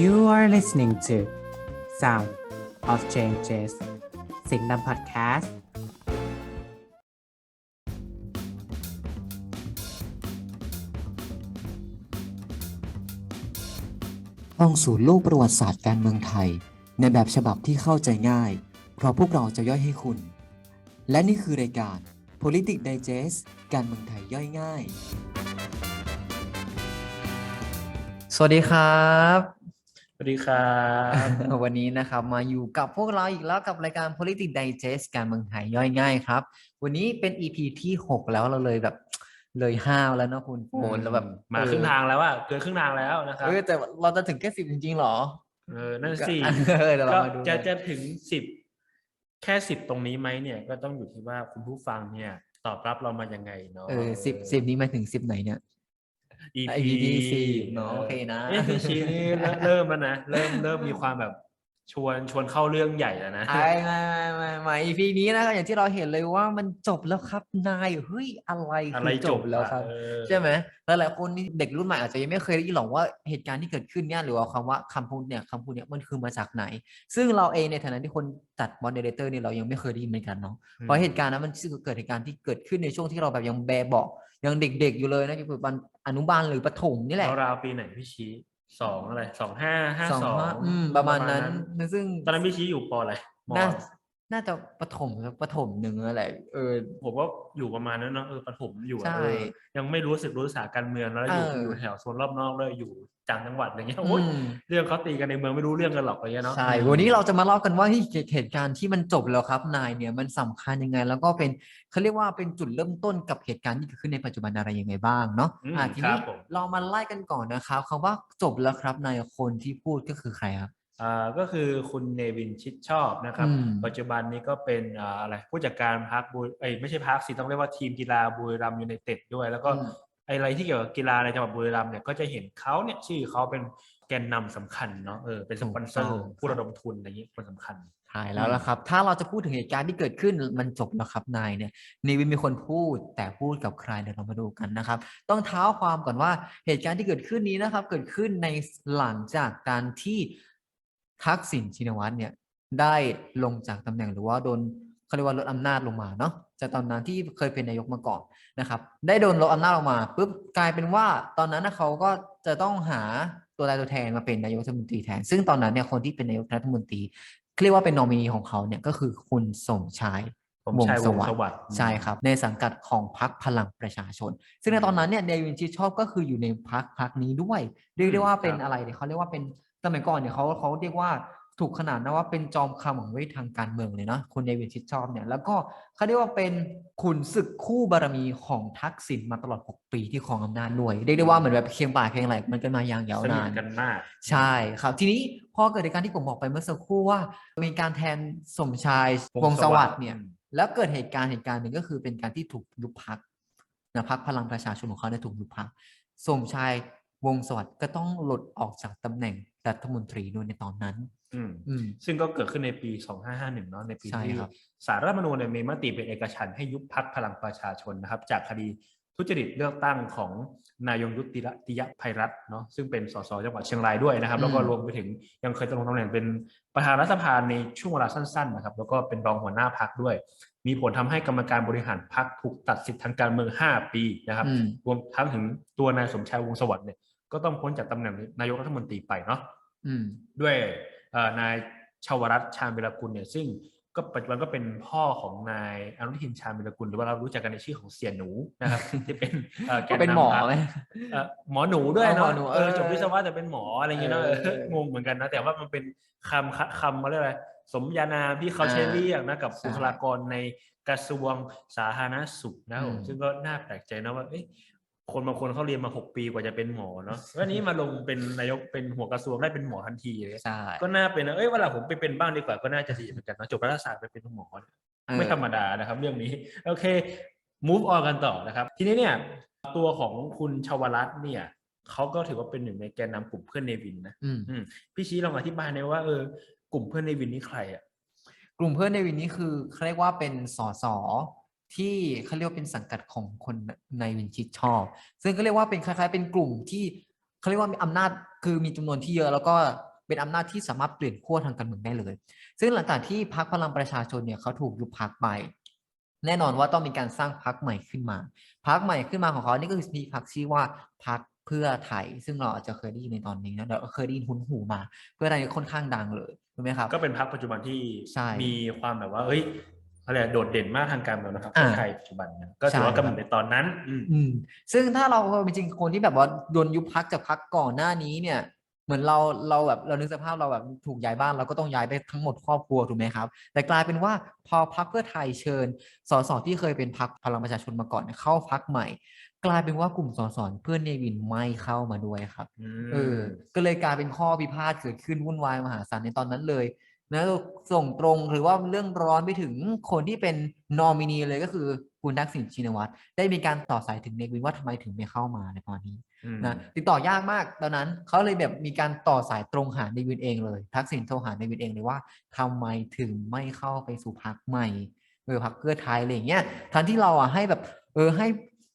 You are listening to Sound of Changes สิงห์นำพอดแคสต์ท่องสู่โลกประวัติศาสตร์การเมืองไทย ในแบบฉบับที่เข้าใจง่าย เพราะพวกเราจะย่อยให้คุณ และนี่คือรายการ Politics Digest การเมืองไทยย่อยง่าย สวัสดีครับส วัสดีครับ วันนี้นะครับมาอยู่กับพวกเราอีกแล้วกับรายการ Politics Digest การเมืองไทยย่อยง่ายครับ วันนี้เป็น EP ที่ 6 แล้วเราเลยแบบเลยห้าวแล้วเนอะคุณโฟนแล้วแบบมาเออครึ่งทางแล้วอะเกินครึ่งทางแล้วนะครับเออแต่เราจะถึงแค่สิบจริงๆหรอ เออ นั่นสิเออเดี๋ยวเราก็มาดูจะกันจะถึงสิบแค่สิบตรงนี้ไหมเนี่ย ก็ต้องอยู่ที่ว่าคุณผู้ฟังเนี่ย ตอบรับเรามายังไงเนาะเออสิบสิบนี้หมายถึงสิบไหนเนี่ย EP EP ที่สิบเนอะโอเคนะเอ๊ะพี่ชีนี่เริ่มเริ่มแล้วนะเริ่มเริ่มมีความแบบชวนชวนเข้าเรื่องใหญ่แล้วนะไอ้ไม่ไม่ไม่ไม่ EP นี้นะครับอย่างที่เราเห็นเลยว่ามันจบแล้วครับนายเฮ้ยอะไรอะคืไรอจจบบแล้วครับอะเออใช่ไหมหลายๆคนนี่เด็กรุ่นใหม่อาจจะยังไม่เคยได้ยินหรอกว่าเหตุการณ์ที่เกิดขึ้นเนี่ยหรือว่าคำว่าคำพูดเนี่ยคำพูดเนี่ยมันคือมาจากไหน ซึ่งเราเองในฐานะที่คนจัดมอดเ r เตอร์เนี่ยเรายังไม่เคยได้ยินเหมือนกันเนาะเพราะเหตุการณ์นั้นมันคือเกิดเหตุการณ์ที่เกิดขึ้นในช่วงที่เราแบบยังแบเบาะ ยังเด็กๆอยู่เลยนะคือปันอนุบาลหรือประถมนี่แหละราวๆปีไหนพี่ชีสองอะไรสองห้าห้าสองสองห้าอืมประมาณนั้น ซึ่งตอนนั้นพี่ชีอยู่ปออะไรมน่า น่าจะประถมครับประถมหนึ่งนั่นแหละเออ ผมว่าอยู่ประมาณนั้นเนาะเออประถมอยู่อะใช่เออยังไม่รู้สึกรู้สาการเมืองแล้วอยู่เอออ อยู่แถวโซนรอบนอกเลยอยู่ต่างจังหวัดอะไรเงี้ยโอ้ยอืม เรื่องเขาตีกันในเมืองไม่รู้เรื่องกันหรอกอะไรเงี้ยเนาะใช่ วันนี้เราจะมาเล่ากันว่าที่เหตุการณ์ที่มันจบแล้วครับนายเนี่ยมันสำคัญยังไง แล้วก็เป็นเขาเรียกว่าเป็นจุดเริ่มต้นกับเหตุการณ์ที่เกิดขึ้นในปัจจุบันอะไรยังไงบ้างเนาะอืมอ่าทีครันี้บผม เรามาไล่กันก่อนนะครับคำว่าจบแล้วครับนายคนที่พูดก็คือใครครับอ่า ก็คือคุณเนวินชิดชอบนะครับอืมปัจจุบันนี้ก็เป็นอ่าอะไรผู้จัดการพักบุยเอ้ยไม่ใช่พักสิต้องเรียกว่าทีมกีฬาบุรีรัมย์ยูไนเต็ดด้วย แล้วก็อืมอะไรที่เกี่ยวกับกีฬาในจังหวัดบุรีรัมย์เนี่ยก็จะเห็นเขาเนี่ยชื่อเขาเป็นแกนนำสำคัญเนาะเออเป็นสปอนเซอร์ผู้ระดมทุนอะไรอย่างนี้คนสำคัญใช่แล้วล่ะครับ ถ้าเราจะพูดถึงเหตุการณ์ที่เกิดขึ้นมันจบแล้วครับนายเนี่ยนีวินมีคนพูดแต่พูดกับใครเดี๋ยวเรามาดูกันนะครับ ต้องเท้าความก่อนว่าเหตุการณ์ที่เกิดขึ้นนี้นะครับ เกิดขึ้นในหลังจากการที่ ทักษิณชินวัตรเนี่ยได้ลงจากตำแหน่งหรือว่าโดนเขาเรียกว่าลดอำนาจลงมาเนาะจากตอนนั้นที่เคยเป็นนายกมาก่อนนะครับ ได้โดนลดอำนาจลงมาปุ๊บกลายเป็นว่าตอนนั้นนะเขาก็จะต้องหาตัวตายตัวแทนมาเป็นนายกรัฐมนตรีแทน ซึ่งตอนนั้นเนี่ยคนที่เป็นนายกรัฐมนตรีเรียกว่าเป็นนอมินีของเขาเนี่ยก็คือคุณสมชายสมชายวงศ์สวัสดิ์ใช่ครับ ในสังกัดของพรรคพลังประชาชน ซึ่งในตอนนั้นเนี่ยเดวินชิดชอบก็คืออยู่ในพรรคพรรคนี้ด้วย เรียกได้ว่าเป็นครับอะไรเนี่ยเขาเรียกว่าเป็น สมัยก่อนเนี่ยเขาเขาเรียกว่าถูกขนานนะว่าเป็นจอมขมังเวททางการเมืองเลยเนาะคุณเดวินชิดชอบเนี่ยแล้วก็เขาเรียกว่าเป็นขุนศึกคู่บารมีของทักษิณมาตลอด 6 ปีที่ครองอำนาจด้วยเรียกได้ว่าเหมือนแบบเคียงบ่าเคียงไหลมันกันมาอย่างยาวสนินาทนกันมาก ใช่ครับ ทีนี้พอเกิดเหตุการณ์ที่ผมบอกไปเมื่อสักครู่ว่า มีการแทนสมชายวงศ์สวัสดิ์เนี่ยอืมแล้วเกิดเหตุการณ์เหตุการณ์หนึ่งก็คือเป็นการที่ถูกยุบพักนะพักพลังประชาชนของเขาได้ถูกยุบพักสมชายวงศ์สวัสดิ์ก็ต้องหลุดออกจากตำแหน่ง รัฐมนตรีด้วยในตอนนั้นอืมอืม ซึ่งก็เกิดขึ้นในปี 2551 เนาะในปีใช่ที่ครับ สารรัฐธรรมนูญเนี่ยมีมติเป็นเอกฉันท์ให้ยุบพักพลังประชาชนนะครับ จากคดีทุจริตเลือกตั้งของนายยงยุติระติยภัยรัตน์เนาะซึ่งเป็นสสจังหวัดเชียงรายด้วยนะครับ แล้วก็รวมไปถึงยังเคยดำรงตำแหน่งเป็นประธานรัฐสภาในช่วงเวลาสั้นๆนะครับแล้วก็เป็นรองหัวหน้าพักด้วย มีผลทำให้กรรมการบริหารพักถูกตัดสิทธิทางการเมือง 5 ปีนะครับ อืม รวมทั้งถึงตัวนายสมชายวงศ์สวัสดิ์เนี่ย ก็ต้องพ้นจากตำแหน่งนายกรัฐมนตรีไปเนาะอืมด้วยเอ่อนายชาวรัตน์ชาญวิรกุลเนี่ยซึ่งก็ปัจจุบันก็เป็นพ่อของนายอนุทินชาญวิรกุลหรือว่าเรารู้จักกันในชื่อของเสียหนูนะครับที่เป็นเอ่อแกนเป็นนำหมอพรรคไหมเอ่อหมอหนูด้วยอ๋อหมอเนาะหนูเออเออจบวิศวะแต่เป็นหมออะไรอย่างเงี้ยเนาะเออเอองงเหมือนกันนะแต่ว่ามันเป็นคำคคำเขาเรียกอะไรสมญานามที่เขาใช้อ่าเรียกนะกับใช่บุคลากรในกระทรวงสาธารณสุขนะครับผมอืมซึ่งก็น่าแปลกใจนะว่าเอ๊ะ คนบางคนเขาเรียนมาหกปีกว่าจะเป็นหมอเนาะวันนี้มาลงเป็นนายกเป็นหัวกระทรวงได้เป็นหมอทันทีเลยใช่ก็น่าเป็นนะเอ้ยเวลาผมไปเป็นบ้างดีกว่าก็น่าจะดีเหมือนกันนะจบรัฐศาสตร์ไปเป็นหมอเนี่ยไม่ธรรมดานะครับ เรื่องนี้ โอเค move on กันต่อนะครับ ทีนี้เนี่ยตัวของคุณชวรัตน์เนี่ยเขาก็ถือว่าเป็นหนึ่งในแกนนำกลุ่มเพื่อนเนวินนะอืมอืมพี่ชี้ลองอธิบายหน่อยว่าเออกลุ่มเพื่อนเนวินนี่ใครอะกลุ่มเพื่อนในวินนี้คือเขาเรียกว่าเป็นสส ที่เขาเรียกว่าเป็นสังกัดของคนในวินชิดชอบ ซึ่งก็เรียกว่าเป็นคล้ายๆ เป็นกลุ่มที่เขาเรียกว่ามีอำนาจคือมีจำนวนที่เยอะแล้วก็เป็นอำนาจที่สามารถเปลี่ยนขั้วทางการเมืองได้เลย ซึ่งหลังจากที่พรรคพลังประชาชนเนี่ยเขาถูกยุบพรรคไป แน่นอนว่าต้องมีการสร้างพรรคใหม่ขึ้นมา พรรคใหม่ขึ้นมาของเขานี่ก็คือมีพรรคชื่อว่าพรรคเพื่อไทย ซึ่งเราอาจจะเคยได้ยินในตอนนี้นะเราเคยได้ยินหุ้นหูมา เพื่อไทยค่อนข้างดังเลยถูกไหมครับ ก็เป็นพรรคปัจจุบันที่ใช่มีความแบบว่า เอ้ย อะไรอะโดดเด่นมากทางการเมืองนะครับอ่าเพื่อไทยปัจจุบันนะก็ถือว่าใช่กำเนิดในตอนนั้นอืมอืมซึ่งถ้าเราจริงๆคนที่แบบว่าโดนยุบพักจากพักก่อนหน้านี้เนี่ย เหมือนเราเราแบบเรานึกสภาพเราแบบถูกย้ายบ้านเราก็ต้องย้ายไปทั้งหมดครอบครัวถูกไหมครับ แต่กลายเป็นว่าพอพักเพื่อไทยเชิญสสที่เคยเป็นพักพลังประชาชนมาก่อนเนี่ยเข้าพักใหม่ กลายเป็นว่ากลุ่มสสเพื่อนเนวินไม่เข้ามาด้วยครับเออก็เลยกลายเป็นข้อพิพาทเกิดขึ้นวุ่นวายมหาศาลในตอนนั้นเลย นะส่งตรงหรือว่าเรื่องร้อนไปถึงคนที่เป็นนอมินีเลยก็คือคุณทักษิณชินวัตรได้มีการต่อสายถึงเนวินว่าทำไมถึงไม่เข้ามาในตอนนี้อืมนะติดต่อยากมากตอนนั้นเขาเลยแบบมีการต่อสายตรงหาเนวินเองเลย ทักษิณโทรหาเนวินเองเลยว่าทำไมถึงไม่เข้าไปสู่พรรคใหม่เออพรรคเพื่อไทยอะไรอย่างเงี้ยทันที่เราอะให้แบบเออให้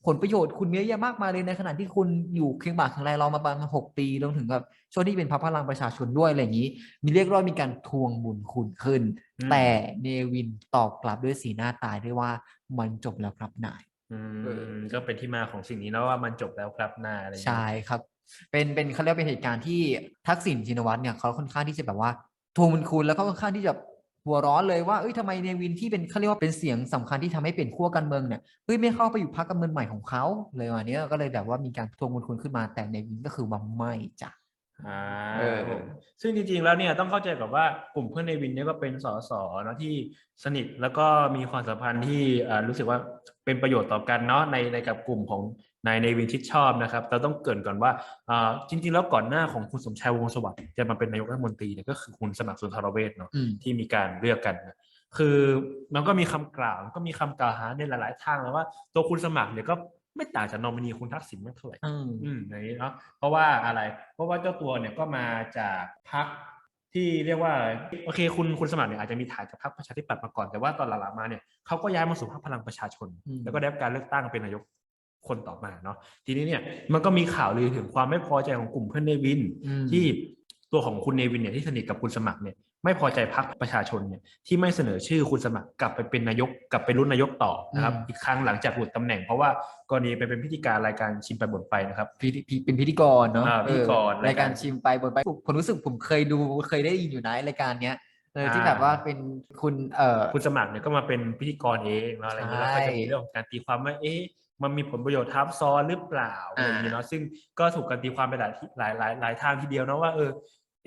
ผลประโยชน์คุณเยอะแยะมากมายเลยในขณะที่คุณอยู่เคียงบ่าเคียงไหลเรามาประมาณหกปีรวมถึงแบบช่วงที่เป็นพรรคพลังประชาชนด้วยอะไรอย่างนี้ มีเรียกร้องมีการทวงบุญคุณขึ้นอืมแต่เนวินตอบกลับด้วยสีหน้าตายด้วยว่ามันจบแล้วครับนายอืมเออก็เป็นที่มาของสิ่งนี้นะว่ามันจบแล้วครับหน้าอะไรอย่างเงี้ยใช่ครับ เป็นเป็นเขาเรียกว่าเป็นเหตุการณ์ที่ทักษิณชินวัตรเนี่ยเขาค่อนข้างที่จะแบบว่าทวงบุญคุณแล้วก็ค่อนข้างที่จะ หัวร้อนเลยว่าเอ้ยทำไมเนวินที่เป็นเขาเรียกว่าเป็นเสียงสำคัญที่ทำให้เปลี่ยนขั้วการเมืองเนี่ยเฮ้ยไม่เข้าไปอยู่พรรคการเมืองใหม่ของเขาเลยวันนี้ก็เลยแบบว่ามีการทวงบุญคุณขึ้นมาแต่เนวินก็คือว่าไม่จ้ะ อ่าเออผมซึ่งจริงๆ แล้วเนี่ยต้องเข้าใจกับว่ากลุ่มเพื่อนในวินเนี่ยก็เป็นสสเนาะที่สนิทแล้วก็มีความสัมพันธ์ที่อ่ารู้สึกว่าเป็นประโยชน์ต่อกันเนาะในในกับกลุ่มของนายในวินชิดชอบนะครับ เราต้องเกรินก่อนว่าอ่าจริง ๆ แล้วก่อนหน้าของคุณสมชายวงศ์สวัสดิ์จะมาเป็นนายกรัฐมนตรีเนี่ยก็คือคุณสมัครสุนทรเวชเนาะอืม ที่มีการเลือกกันนะคือมันก็มีคำกล่าวมันก็มีคำกล่าวหาในหลาย ๆ ทางแล้วว่าตัวคุณสมัครเนี่ยก็ ไม่ต่างจากนอมินีคุณทักษิณมากเท่าไหร่อืมอืมอย่างนี้เนาะเพราะว่าอะไร เพราะว่าเจ้าตัวเนี่ยก็มาจากพรรคที่เรียกว่าโอเคคุณคุณสมัครเนี่ยอาจจะมีฐานจากพรรคประชาธิปัตย์มาก่อนแต่ว่าตอนหลังๆมาเนี่ยเขาก็ย้ายมาสู่พรรคพลังประชาชนอืมแล้วก็ได้รับการเลือกตั้งเป็นนายกคนต่อมาเนาะทีนี้เนี่ยมันก็มีข่าวลือถึงความไม่พอใจของกลุ่มเพื่อนเนวินอืมที่ตัวของคุณเนวินเนี่ยที่สนิทกับคุณสมัครเนี่ย ไม่พอใจพรรคประชาชนเนี่ยที่ไม่เสนอชื่อคุณสมัครกลับไปเป็นนายกกลับไปรุ่นนายกต่อนะครับอืมอีกครั้งหลังจากหลุดตำแหน่งเพราะว่ากรณีไปเป็นพิธีการรายการชิมไปบ่นไปนะครับพิธีพิเป็นพิธีกรเนาะอ่าพิธีกรเออรายการชิมไปบนไปผมผมรู้สึกผมเคยดูเคยได้ยินอยู่นะรายการเนี้ยเออที่อ่าแบบว่าเป็นคุณเอ่อคุณสมัครเนี่ยก็มาเป็นพิธีกรเองเนาะอะไรอย่างเงี้ยแล้วก็จะมีใช่เรื่องของการตีความว่าเอ๊ะมันมีผลประโยชน์ทับซ้อนหรือเปล่าอะไรอย่างเงี้ยเนาะซึ่งก็ถูกการตีความไปหลายที่หลายหลายหลายทางทีเดียวเนาะว่าเออ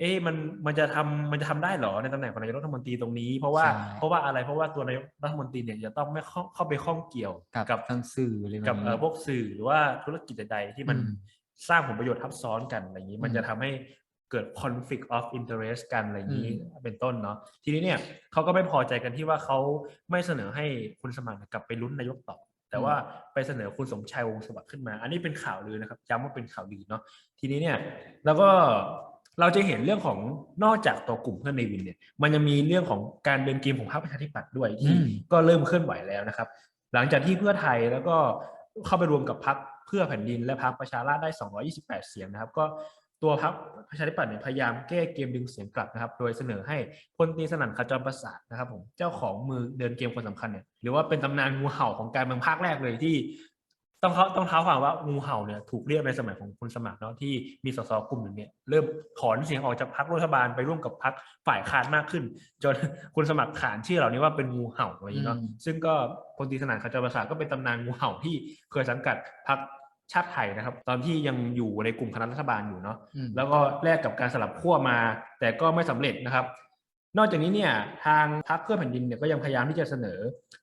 เอ๊ะมันมันจะทำมันจะทำได้เหรอในตำแหน่งของนายกรัฐมนตรีตรงนี้ เพราะว่าใช่เพราะว่าอะไรเพราะว่าตัวนายกรัฐมนตรีเนี่ยจะต้องไม่เข้าเข้าไปข้องเกี่ยวกับกับทางสื่ออะไรแบบกับนี้เอ่อพวกสื่อหรือว่าธุรกิจใดๆที่มันอืมสร้างผลประโยชน์ทับซ้อนกันอะไรอย่างนี้ มันอืมจะทำให้เกิด conflict of interest กันอะไรอย่างนี้อืมเป็นต้นเนาะทีนี้เนี่ยเขาก็ไม่พอใจกันที่ว่าเขาไม่เสนอให้คุณสมัครกลับไปลุ้นนายกต่อแต่ว่าไปเสนอคุณสมชายวงศ์สวัสดิ์ขึ้นมา อันนี้เป็นข่าวลือนะครับย้ำว่าเป็นข่าวลือเนาะทีนี้เนี่ยแล้วก็ เราจะเห็นเรื่องของนอกจากตัวกลุ่มเพื่อนในวินเนี่ย มันยังมีเรื่องของการเดินเกมของพรรคประชาธิปัตย์ด้วยที่อืมก็เริ่มเคลื่อนไหวแล้วนะครับ หลังจากที่เพื่อไทยแล้วก็เข้าไปรวมกับพรรคเพื่อแผ่นดินและพรรคประชาราษฎร์ได้ 228 เสียงนะครับ ก็ตัวพรรคประชาธิปัตย์เนี่ยพยายามแก้เกมดึงเสียงกลับนะครับ โดยเสนอให้พลตรีสนั่นขจรประสาทนะครับผมเจ้าของมือเดินเกมคนสำคัญเนี่ยหรือว่าเป็นตำนานงูเห่าของการเมืองภาคแรกเลยที่ ต้องเขาต้องเท้าความว่างูเห่าเนี่ยถูกเรียกในสมัยของคุณสมัครเนาะที่มีสสกลุ่มหนึ่งเนี่ยเริ่มถอนเสียงออกจากพรรครัฐบาลไปร่วมกับพรรคฝ่ายค้านมากขึ้น จนคุณสมัครขานชื่อเหล่านี้ว่าเป็นงูเห่าอะไรอย่างเนาะซึ่งก็พลตีสนั่นขจรประสาก็เป็นตำนานงูเห่าที่เคยสังกัดพรรคชาติไทยนะครับ ตอนที่ยังอยู่ในกลุ่มคณะรัฐบาลอยู่เนาะแล้วก็แลกกับการสลับขั้วมา แต่ก็ไม่สำเร็จนะครับ นอกจากนี้เนี่ยทางพรรคเพื่อแผ่นดินเนี่ยก็ยังพยายามที่จะเสนอ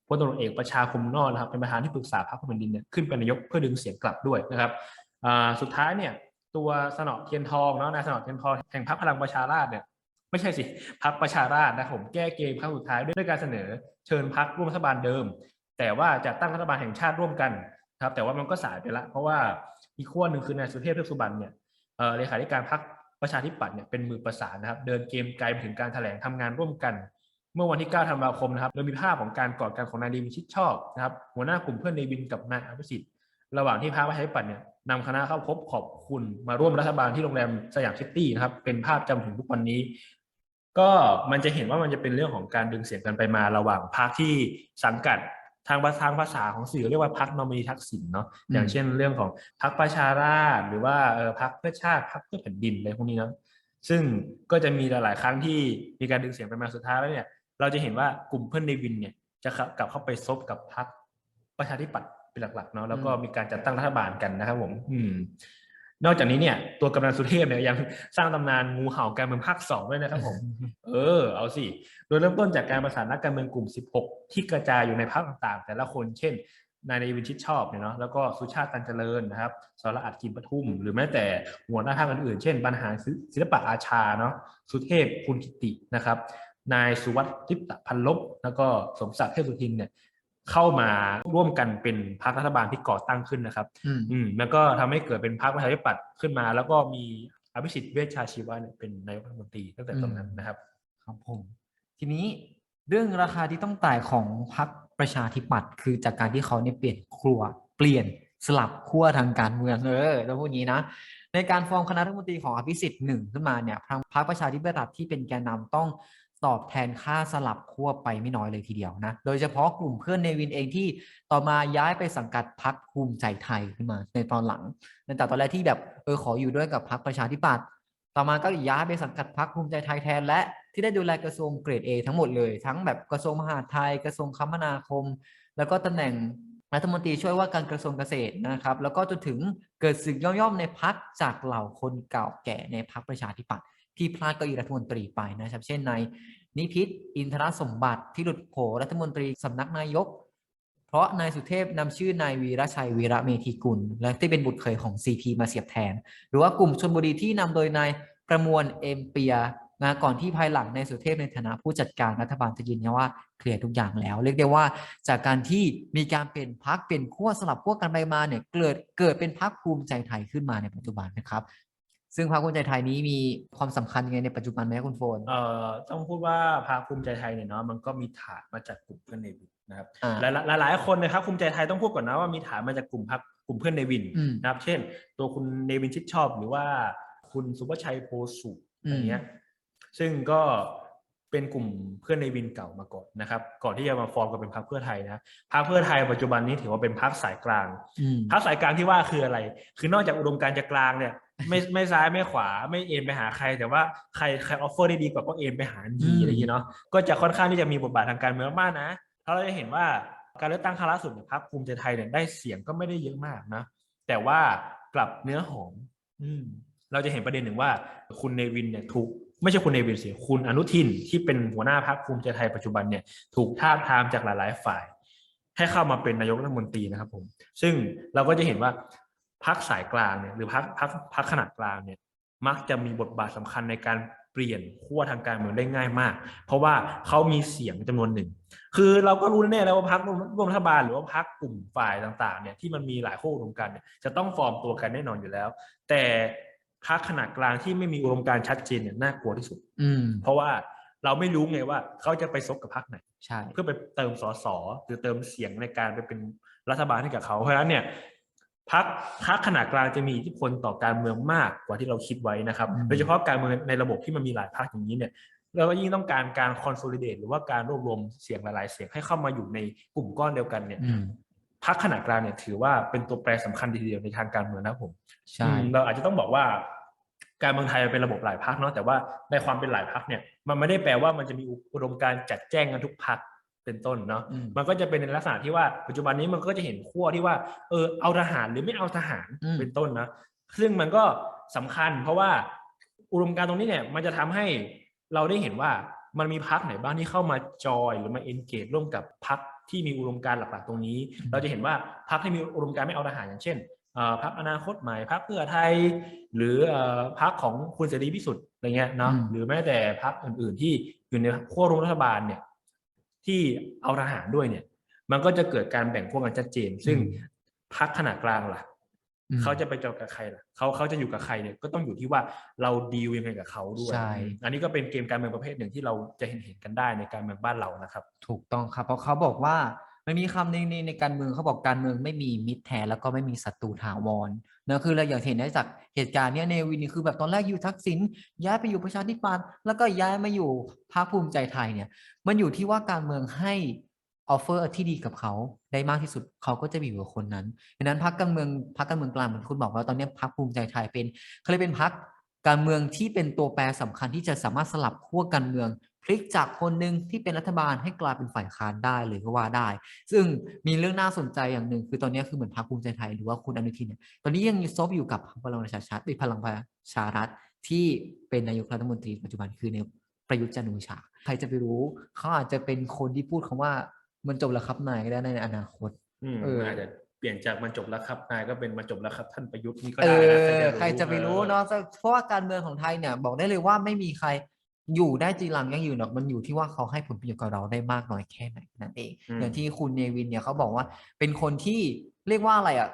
พลตำรวจเอกประชาคมนอกนะครับเป็นประธานที่ปรึกษาพรรคเพื่อแผ่นดินเนี่ยขึ้นเป็นนายกเพื่อดึงเสียงกลับด้วยนะครับสุดท้ายเนี่ยตัวสนอเทียนทองเนาะนายสนอเทียนทองแห่งพรรคพลังประชาราษฎรเนี่ยไม่ใช่สิพรรคประชาราษฎรนะผมแก้เกมครั้งสุดท้ายด้วยการเสนอเชิญพรรคร่วมรัฐบาลเดิม แต่ว่าจะตั้งรัฐบาลแห่งชาติร่วมกันครับแต่ว่ามันก็สายไปละเพราะว่าอีกขั้วหนึ่งคือนายสุเทพเทือกสุบรรณเนี่ยเอ่อเลขาธิการพรรค ประชาธิปัตย์เนี่ยเป็นมือประสานนะครับเดินเกมไกลไปถึงการแถลงทำงานร่วมกัน เมื่อวันที่ 9 ธันวาคมนะครับโดยมีภาพของการกอดกันของนายดีวินชิดชอบนะครับหัวหน้ากลุ่มเพื่อนในวินกับนายอภิสิทธิ์ระหว่างที่พรรคประชาธิปัตย์เนี่ยนำคณะเข้าพบขอบคุณมาร่วมรัฐบาลที่โรงแรมสยามซิตี้นะครับเป็นภาพจำถึงทุกวันนี้ ก็มันจะเห็นว่ามันจะเป็นเรื่องของการดึงเสียงกันไปมาระหว่างพรรคที่สังกัด ทางภาษาภาษาของสื่อเรียกว่าพรรคนอมินีทักษิณเนาะอย่างเช่นเรื่องของพรรคประชาราษฎร์หรือว่าเออพรรคเพื่อชาติพรรคเพื่อแผ่นดินอะไรพวกนี้เนาะซึ่งก็จะมีหลาย ๆ ครั้งที่มีการดึงเสียงไปมาสุดท้ายแล้วเนี่ย เราจะเห็นว่ากลุ่มเพื่อนในวินเนี่ยจะกลับเข้าไปซบกับพรรคประชาธิปัตย์เป็นหลัก ๆ เนาะแล้วก็มีการจัดตั้งรัฐบาลกันนะครับผม อืม นอกจากนี้เนี่ยตัวกำนันสุเทพเนี่ยยังสร้างตำนานงูเห่าการเมืองภาคสองด้วยนะครับผม เออ เอาสิ โดยเริ่มต้นจากการประสานนักการเมืองกลุ่ม 16 ที่กระจายอยู่ในภาคต่างๆ แต่ละคนเช่น นายนายวินชิดชอบเนี่ยเนาะแล้วก็สุชาติตันเจริญนะครับสรอัดกิมปทุม หรือแม้แต่หัวหน้าภาคอื่นๆ เช่นบรรหารศิลปะอาชาเนาะสุเทพคุณกิตินะครับ นายสุวัสดิ์ทิพย์พันลบแล้วก็สมศักดิ์เทพสุทินเนี่ย เข้ามาร่วมกันเป็นพรรครัฐบาลที่ก่อตั้งขึ้นนะครับ อืมอืมแล้วก็ทำให้เกิดเป็นพรรคประชาธิปัตย์ขึ้นมา แล้วก็มีอภิสิทธิ์เวชชาชีวะเนี่ยเป็นนายกรัฐมนตรีตั้งแต่ตรงนั้นนะครับ ครับผม ทีนี้เรื่องราคาที่ต้องจ่ายของพรรคประชาธิปัตย์คือจากการที่เขาเนี่ยเปลี่ยนครัวเปลี่ยนสลับขั้วทางการเมืองเออแล้วพวกนี้นะ ในการฟอร์มคณะรัฐมนตรีของอภิสิทธิ์หนึ่งขึ้นมาเนี่ยทางพรรคประชาธิปไตยที่เป็นแกนนำต้อง ตอบแทนค่าสลับขั้วไปไม่น้อยเลยทีเดียวนะ โดยเฉพาะกลุ่มเพื่อนเนวินเองที่ต่อมาย้ายไปสังกัดพรรคภูมิใจไทยขึ้นมาในตอนหลังในแต่ตอนแรกที่แบบเออขออยู่ด้วยกับพรรคประชาธิปัตย์ต่อมาก็ย้ายไปสังกัดพรรคภูมิใจไทยแทนและที่ได้ดูแลกระทรวงเกรด A ทั้งหมดเลยทั้งแบบกระทรวงมหาดไทยกระทรวงคมนาคม แล้วก็ตำแหน่งรัฐมนตรีช่วยว่าการกระทรวงเกษตรนะครับ แล้วก็จนถึงเกิดศึกย่อมๆในพักจากเหล่าคนเก่าแก่ในพักประชาธิปัตย์ ที่พลาดเก้าอี้รัฐมนตรีไปนะครับ เช่นในนิพิษอินทรสมบัติที่หลุดโผรัฐมนตรีสำนักนายก เพราะนายสุเทพนำชื่อนายวีระชัยวีระเมธีกุล และที่เป็นบุตรเขยของ CP มาเสียบแทน หรือว่ากลุ่มชนบุรีที่นำโดยนายประมวลเอ็มเปียนะก่อนที่ภายหลังนายสุเทพในฐานะผู้จัดการรัฐบาลจะยืนยันว่าเคลียร์ทุกอย่างแล้ว เรียกได้ว่าจากการที่มีการเปลี่ยนพักเปลี่ยนขั้วสลับขั้วกันไปมาเนี่ยเกิดเกิดเป็นพักภูมิใจไทยขึ้นมาในปัจจุบันนะครับ ซึ่งพรรคภูมิใจไทยนี้มีความสำคัญยังไงในปัจจุบันไหมคุณโฟนเอ่อต้องพูดว่าพรรคภูมิใจไทยเนี่ยเนาะมันก็มีฐานมาจากกลุ่มเพื่อนในวินนะครับอ่าหลายหลายหลายคนนะครับภูมิใจไทยต้องพูดก่อนนะว่ามีฐานมาจากกลุ่มพรรคกลุ่มเพื่อนในวินอืมนะครับ เช่น ตัวคุณเนวินชิดชอบหรือว่าคุณสุภชัยโพสุอืมอย่างเงี้ยซึ่งก็เป็นกลุ่มเพื่อนในวินเก่ามาก่อนนะครับ ก่อนที่จะมาฟอร์มกันเป็นพรรคเพื่อไทยนะพรรคเพื่อไทยปัจจุบันนี้ถือว่าเป็นพรรคสายกลางอืมพรรคสายกลางที่ว่าคืออะไร คือนอกจากอุดมการณ์จะกลางเนี่ย ไม่ไม่ซ้ายไม่ขวาไม่เอ็นไปหาใคร แต่ว่าใครใครออฟเฟอร์ได้ดีกว่าก็เอ็นไปหาดีอืมอะไรอย่างเงี้ยเนาะก็จะค่อนข้างที่จะมีบทบาททางการเมืองมากนะเพราะเราจะเห็นว่าการเลือกตั้งครั้งล่าสุดเนี่ยพรรคภูมิใจไทยเนี่ยได้เสียงก็ไม่ได้เยอะมากนะแต่ว่ากลับเนื้อหอม อืม เราจะเห็นประเด็นหนึ่งว่า คุณเนวินเนี่ยถูกไม่ใช่คุณเนวินสิคุณอนุทินที่เป็นหัวหน้าพรรคภูมิใจไทยปัจจุบันเนี่ยถูกท้าบทามจากหลายๆฝ่าย ให้เข้ามาเป็นนายกรัฐมนตรีนะครับผม ซึ่งเราก็จะเห็นว่า พรรคสายกลางเนี่ยหรือพรรคพรรคพรรคขนาดกลางเนี่ยมักจะมีบทบาทสำคัญในการเปลี่ยนขั้วทางการเมืองได้ง่ายมาก เพราะว่าเขามีเสียงจำนวนหนึ่ง คือเราก็รู้แน่แล้วว่าพรรคร่วมรัฐบาลหรือว่าพรรคกลุ่มฝ่ายต่างๆเนี่ยที่มันมีหลายขั้วอุดมการณ์เนี่ยจะต้องฟอร์มตัวกันแน่นอนอยู่แล้ว แต่พรรคขนาดกลางที่ไม่มีอุดมการณ์ชัดเจนเนี่ยน่ากลัวที่สุด อืมเพราะว่าเราไม่รู้ไงว่าเขาจะไปซบกับพรรคไหนใช่เพื่อไปเติมสสหรือเติมเสียงในการไปเป็นรัฐบาลให้กับเขาเพราะฉะนั้นเนี่ย พักพักขนาดกลางจะมีอิทธิพลต่อการเมืองมากกว่าที่เราคิดไว้นะครับอืมโดยเฉพาะการเมืองในระบบที่มันมีหลายพรรคอย่างนี้เนี่ยเราก็ยิ่งต้องการการคอนโซลิเดตหรือว่าการรวบรวมเสียงหลาย ๆ เสียงให้เข้ามาอยู่ในกลุ่มก้อนเดียวกันเนี่ยอืมพักขนาดกลางเนี่ยถือว่าเป็นตัวแปรสำคัญทีเดียวในทางการเมืองนะครับผมใช่อืมเราอาจจะต้องบอกว่าการเมืองไทยมันเป็นระบบหลายพักเนาะแต่ว่าในความเป็นหลายพักเนี่ย มันไม่ได้แปลว่ามันจะมีอุดมการณ์จัดแจ้งกันทุกพัก เป็นต้นเนาะอืมมันก็จะเป็นในลักษณะที่ว่าปัจจุบันนี้มันก็จะเห็นขั้วที่ว่าเออเอาทหารหรือไม่เอาทหารอืมเป็นต้นนะซึ่งมันก็สำคัญ เพราะว่าอุดมการณ์ตรงนี้เนี่ยมันจะทำให้เราได้เห็นว่ามันมีพักไหนบ้างที่เข้ามาจอยหรือมาเอนเกจร่วมกับพักที่มีอุดมการณ์หลักๆตรงนี้ เราจะเห็นว่าพักที่มีอุดมการณ์ไม่เอาทหารอย่างเช่นเอ่อพักอนาคตใหม่พักเพื่อไทย หรือเอ่อพักของคุณเสรีพิสุทธิ์อะไรเงี้ยเนาะอืมหรือแม้แต่พักอื่นๆ ที่อยู่ในขั้วร่วมรัฐบาลเนี่ย ที่เอาทหารด้วยเนี่ย มันก็จะเกิดการแบ่งพวกกันชัดเจน ซึ่งพักขนาดกลางล่ะอืมเขาจะไปจอยกับใครล่ะเขาเขาจะอยู่กับใครเนี่ยก็ต้องอยู่ที่ว่าเราดีลยังไงกับเขาด้วยใช่อันนี้ก็เป็นเกมการเมืองประเภทหนึ่งที่เราจะเห็นเห็นกันได้ในการเมืองบ้านเรานะครับ ถูกต้องครับ เพราะเขาบอกว่า มันมีคำในในในการเมืองเขาบอกการเมืองไม่มีมิตรแท้แล้วก็ไม่มีศัตรูถาวรนะคือเราอย่างเห็นได้จากเหตุการณ์เนี้ยเนวินนี่คือแบบตอนแรกอยู่ทักษิณย้ายไปอยู่ประชาธิปัตย์แล้วก็ย้ายมาอยู่พรรคภูมิใจไทยเนี่ย มันอยู่ที่ว่าการเมืองให้ออฟเฟอร์ที่ดีกับเขาได้มากที่สุดเขาก็จะอยู่กับคนนั้นดังนั้นพรรคการเมืองพรรคการเมืองกลางเหมือนคุณบอกว่าตอนนี้พรรคภูมิใจไทยเป็นเขาเรียเป็นพรรคการเมืองที่เป็นตัวแปรสำคัญที่จะสามารถสลับขั้วการเมือง พลิกจากคนหนึ่งที่เป็นรัฐบาลให้กลายเป็นฝ่ายค้านได้เลยก็ว่าได้ ซึ่งมีเรื่องน่าสนใจอย่างหนึ่งคือตอนนี้คือเหมือนพรรคภูมิใจไทยหรือว่าคุณอนุทินเนี่ยตอนนี้ยังซบอยู่กับพลังประชาชาติหรือพลังประชารัฐที่เป็นนายกรัฐมนตรีปัจจุบันคือในประยุทธ์จันทร์โอชา ใครจะไปรู้ เขาอาจจะเป็นคนที่พูดคำว่ามันจบแล้วครับนายก็ได้ในอนาคตอืมเอออาจจะเปลี่ยนจากมันจบแล้วครับนายก็เป็นมันจบแล้วครับท่านประยุทธ์นี่ก็เอได้นะอใครจะไปรู้เนาะเพราะว่าการเมืองของไทยเนี่ยบอกได้เลยว่าไม่มีใคร อยู่ได้จีรังยั่งยืนหรอกมันอยู่ที่ว่าเขาให้ผลประโยชน์กับเราได้มากน้อยแค่ไหนนั่นเองอย่างที่คุณเนวินเนี่ยเขาบอกว่าเป็นคนที่เรียกว่าอะไรอะ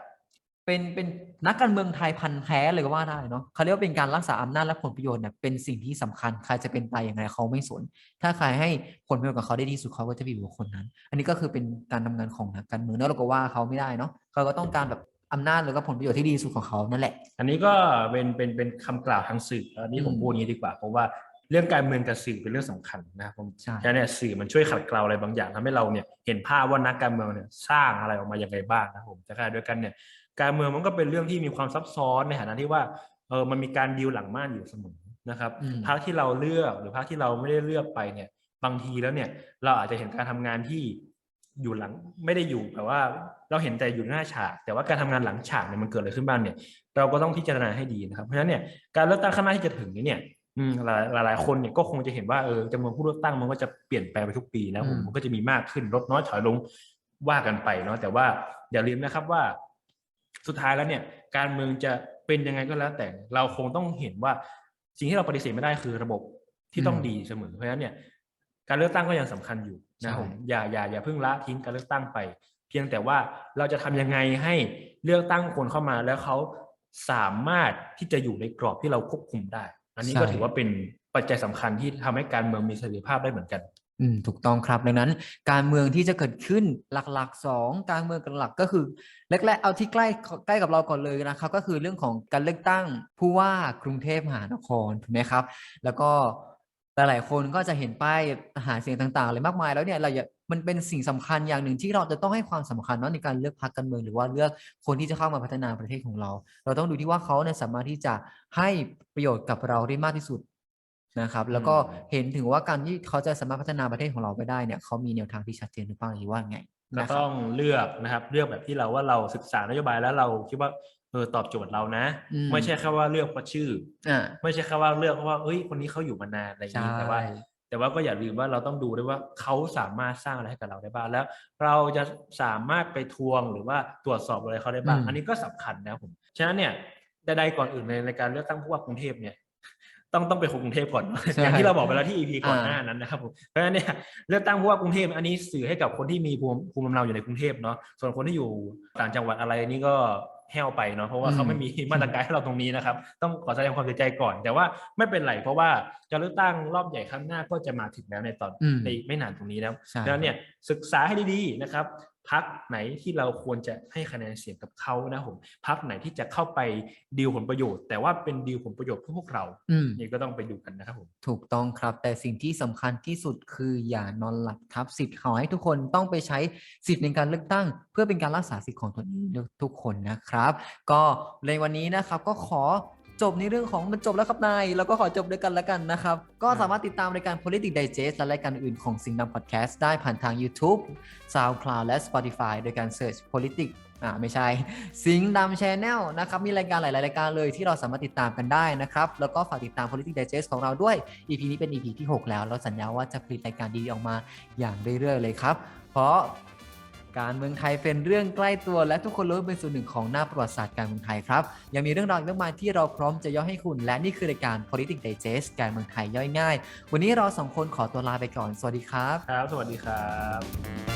เป็นเป็นนักการเมืองไทยพันธุ์แท้เลยก็ว่าได้เนาะเขาเรียกว่าเป็นการรักษาอำนาจและผลประโยชน์เนี่ยเป็นสิ่งที่สำคัญใครจะเป็นไปอย่างไรเขาไม่สน ถ้าใครให้ผลประโยชน์กับเขาได้ดีที่สุดเขาก็จะไปอยู่กับคนนั้น อันนี้ก็คือเป็นการทำงานของนักการเมืองแล้วเราก็ว่าเขาไม่ได้เนาะเขาก็ต้องการแบบอำนาจหรือก็ผลประโยชน์ที่ดีที่สุดของเขานั่นแหละ อันนี้ก็เป็นเป็นเป็นคำกล่าวทางสื่ออันนี้ผมอืมพูดอย่างนี้ดีกว่าเพราะว่า เรื่องการเมืองกับสื่อเป็นเรื่องสำคัญนะครับผมใช่ฉะนั้นเนี่ยสื่อมันช่วยขัดเกลาอะไรบางอย่างทำให้เราเนี่ยเห็นภาพว่านักการเมืองเนี่ยสร้างอะไรออกมาอย่างไรบ้างนะครับผมแต่ขณะเดียวกันเนี่ยการเมืองมันก็เป็นเรื่องที่มีความซับซ้อนในฐานะที่ว่าเออมันมีการดีลหลังม่านอยู่เสมอนะครับอืมพรรคที่เราเลือกหรือพรรคที่เราไม่ได้เลือกไปเนี่ย บางทีแล้วเนี่ย เราอาจจะเห็นการทำงานที่อยู่หลังไม่ได้อยู่แบบว่า เราเห็นแต่อยู่หน้าฉาก แต่ว่าการทำงานหลังฉากเนี่ยมันเกิดอะไรขึ้นบ้างเนี่ย เราก็ต้องพิจารณาให้ดีนะครับเพราะฉะนั้นเนี่ยการเลือกตั้งข้างหน้าที่จะถึงนี้เนี่ยอืม หลายหลายหลายคนเนี่ยก็คงจะเห็นว่าเออจำนวนผู้เลือกตั้งมันก็จะเปลี่ยนแปลงไปทุกปีนะผมอืมมันก็จะมีมากขึ้นลดน้อยถอยลงว่ากันไปเนาะแต่ว่าอย่าลืมนะครับว่า สุดท้ายแล้วเนี่ย การเมืองจะเป็นยังไงก็แล้ว แต่เราคงต้องเห็นว่า สิ่งที่เราปฏิเสธไม่ได้คือระบบที่ต้องอืมดีเสมอเพราะฉะนั้นเนี่ย การเลือกตั้งก็ยังสำคัญอยู่นะใช่ผมอย่าอย่าอย่าเพิ่งละทิ้งการเลือกตั้งไป เพียงแต่ว่าเราจะทำยังไงให้เลือกตั้งคนเข้ามาแล้วเขาสามารถที่จะอยู่ในกรอบที่เราควบคุมได้ อันนี้ก็ถือว่าเป็นปัจจัยสำคัญที่ทำให้การเมืองมีเสถียรภาพได้เหมือนกัน อืมถูกต้องครับดังนั้น การเมืองที่จะเกิดขึ้นหลักๆสองการเมืองหลักก็คือแรกๆเอาที่ใกล้ใกล้กับเราก่อนเลยนะครับ ก็คือเรื่องของการเลือกตั้งผู้ว่ากรุงเทพมหานครถูกไหมครับ แล้วก็ หลายๆคนก็จะเห็นป้ายหาเสียงต่างๆอะไรมากมายแล้วเนี่ยเราอย่ามันเป็นสิ่งสำคัญอย่างหนึ่งที่เราจะต้องให้ความสำคัญเนาะในการเลือกพรรคการเมืองหรือว่าเลือกคนที่จะเข้ามาพัฒนาประเทศของเรา เราต้องดูที่ว่าเขาเนี่ยสามารถที่จะให้ประโยชน์กับเราได้มากที่สุดนะครับ แล้วก็เห็นถึงว่าการที่เขาจะสามารถพัฒนาประเทศของเราไปได้เนี่ยเขามีแนวทางที่ชัดเจนหรือเปล่าหรือว่าไงก็นะครับต้องเลือกนะครับ เลือกแบบที่เราว่าเราศึกษานโยบายแล้วเราคิดว่า เออตอบโจทย์เรานะ อืม ไม่ใช่แค่ว่าเลือกเพราะชื่อ อ่า ไม่ใช่แค่ว่าเลือกเพราะว่าเอ้ยคนนี้เขาอยู่มานานอะไรอย่างนี้ใช่แต่ว่า แต่ว่าก็อย่าลืมว่าเราต้องดูด้วยว่าเขาสามารถสร้างอะไรให้กับเราได้บ้างแล้ว เราจะสามารถไปทวงหรือว่าตรวจสอบอะไรเขาได้บ้างอันนี้ก็สำคัญนะครับผมฉะนั้นเนี่ยใดๆก่อนอื่นในในการเลือกตั้งผู้ว่ากรุงเทพเนี่ยต้องต้องเป็นคนกรุงเทพก่อน ใช่อย่างที่เราบอกไปแล้วที่ EP ก่อนหน้าอ่านั้นนะครับผมเพราะฉะนั้นเนี่ยเลือกตั้งผู้ว่ากรุงเทพอันนี้สื่อให้กับคนที่มีภูมิภูมิลำเนาอยู่ในกรุงเทพเนาะส่วนคนที่อยู่ต่างจังหวัดอะไรนี่ก็ แห้วไปเนาะเพราะว่าเขาไม่มีมาตรการให้เราตรงนี้นะครับ ต้องขอแสดงความเสียใจก่อน แต่ว่าไม่เป็นไรเพราะว่าการเลือกตั้งรอบใหญ่ครั้งหน้าก็จะมาถึงแล้วในตอนอืมในอีกไม่นานตรงนี้แล้วใช่ดังนั้นเนี่ยศึกษาให้ดีๆนะครับ พักไหนที่เราควรจะให้คะแนนเสียงกับเขานะครับผมพักไหนที่จะเข้าไปดีลผลประโยชน์ แต่ว่าเป็นดีลผลประโยชน์เพื่อพวกเราอืม นี่ก็ต้องไปดูกันนะครับผมถูกต้องครับ แต่สิ่งที่สำคัญที่สุดคืออย่านอนหลับทับสิทธิ์ขอให้ทุกคนต้องไปใช้สิทธิ์ในการเลือกตั้ง เพื่อเป็นการรักษาสิทธิ์ของตนเองทุกคนนะครับ ก็ในวันนี้นะครับก็ขอ จบในเรื่องของมันจบแล้วครับนายแล้วก็ขอจบด้วยกันแล้วกันนะครับ ก็สามารถติดตามรายการ politics digest และรายการอื่นของสิงห์ดำ podcast ได้ผ่านทาง YouTube SoundCloud และ Spotify โดยการ search politics อ่าไม่ใช่ สิงห์ดำ Channel นะครับ มีรายการหลาย ๆ รายการเลยที่เราสามารถติดตามกันได้นะครับ แล้วก็ฝากติดตาม politics digest ของเราด้วย EP นี้เป็น EP ที่ 6 แล้ว เราสัญญาว่าจะผลิตรายการดี ๆ ออกมาอย่างเรื่อย ๆ เลยครับ เพราะ การเมืองไทยเป็นเรื่องใกล้ตัว และทุกคนรู้เป็นส่วนหนึ่งของหน้าประวัติศาสตร์การเมืองไทยครับ ยังมีเรื่องราวมากมายที่เราพร้อมจะย่อยให้คุณ และนี่คือรายการ politics digest การเมืองไทยย่อยง่าย วันนี้เราสองคนขอตัวลาไปก่อน สวัสดีครับ ครับ สวัสดีครับ